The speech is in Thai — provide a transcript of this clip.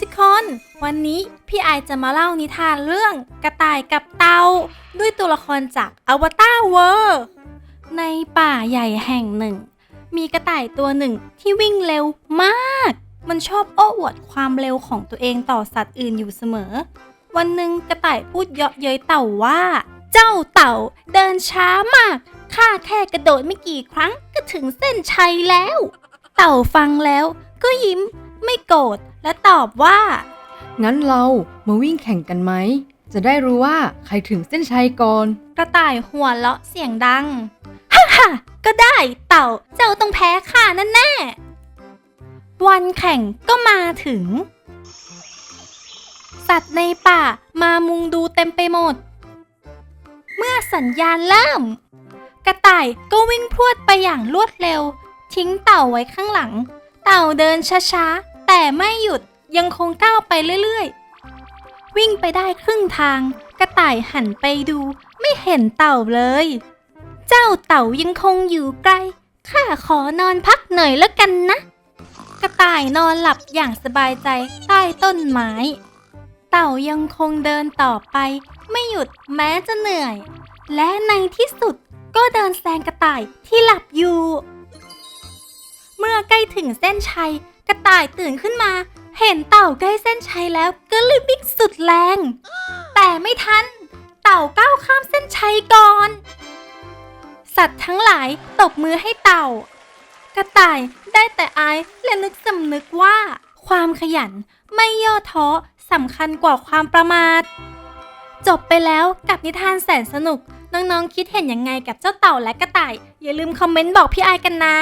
ทุกคน วันนี้พี่ไอจะมาเล่านิทานเรื่องกระต่ายกับเต่าด้วยตัวละครจากอวตารเวอร์ ในป่าใหญ่แห่งหนึ่ง มีกระต่ายตัวหนึ่งที่วิ่งเร็วมาก มันชอบโอ้อวดความเร็วของตัวเองต่อสัตว์อื่นอยู่เสมอ วันหนึ่งกระต่ายพูดเยาะเย้ยเต่าว่า เจ้าเต่าเดินช้ามากข้าแค่กระโดดไม่กี่ครั้งก็ถึงเส้นชัยแล้ว เต่าฟังแล้วก็ยิ้มไม่โกรธ และตอบว่า งั้นเรามาวิ่งแข่งกันไหม จะได้รู้ว่าใครถึงเส้นชัยก่อน กระต่ายหัวเราะเสียงดัง ฮ่าฮ่าก็ได้เต่าเจ้าต้องแพ้ข้าแน่ๆวันแข่งก็มาถึง สัตว์ในป่ามามุงดูเต็มไปหมด เมื่อสัญญาณเริ่ม กระต่ายก็วิ่งพรวดไปอย่างรวดเร็ว ทิ้งเต่าไว้ข้างหลัง เต่าเดินช้าๆ แต่ไม่หยุดยังคงก้าวไปเรื่อยๆ วิ่งไปได้ครึ่งทาง กระต่ายหันไปดูไม่เห็นเต่าเลย เจ้าเต่ายังคงอยู่ไกล ข้าขอนอนพักหน่อยแล้วกันนะ กระต่ายนอนหลับอย่างสบายใจใต้ต้นไม้ เต่ายังคงเดินต่อไป ไม่หยุดแม้จะเหนื่อย และในที่สุดก็เดินแซงกระต่ายที่หลับอยู่ เมื่อใกล้ถึงเส้นชัย กระต่ายตื่นขึ้นมา เห็นเต่าใกล้เส้นชัยแล้วก็เลยวิ่งสุดแรง แต่ไม่ทัน เต่าก้าวข้ามเส้นชัยก่อน สัตว์ทั้งหลายตบมือให้เต่า กระต่ายได้แต่อายและนึกสำนึกว่า ความขยันไม่ย่อท้อสำคัญกว่าความประมาท จบไปแล้วกับนิทานแสนสนุก น้องๆคิดเห็นยังไงกับเจ้าเต่าและกระต่าย อย่าลืมคอมเมนต์บอกพี่ไอายกันนะ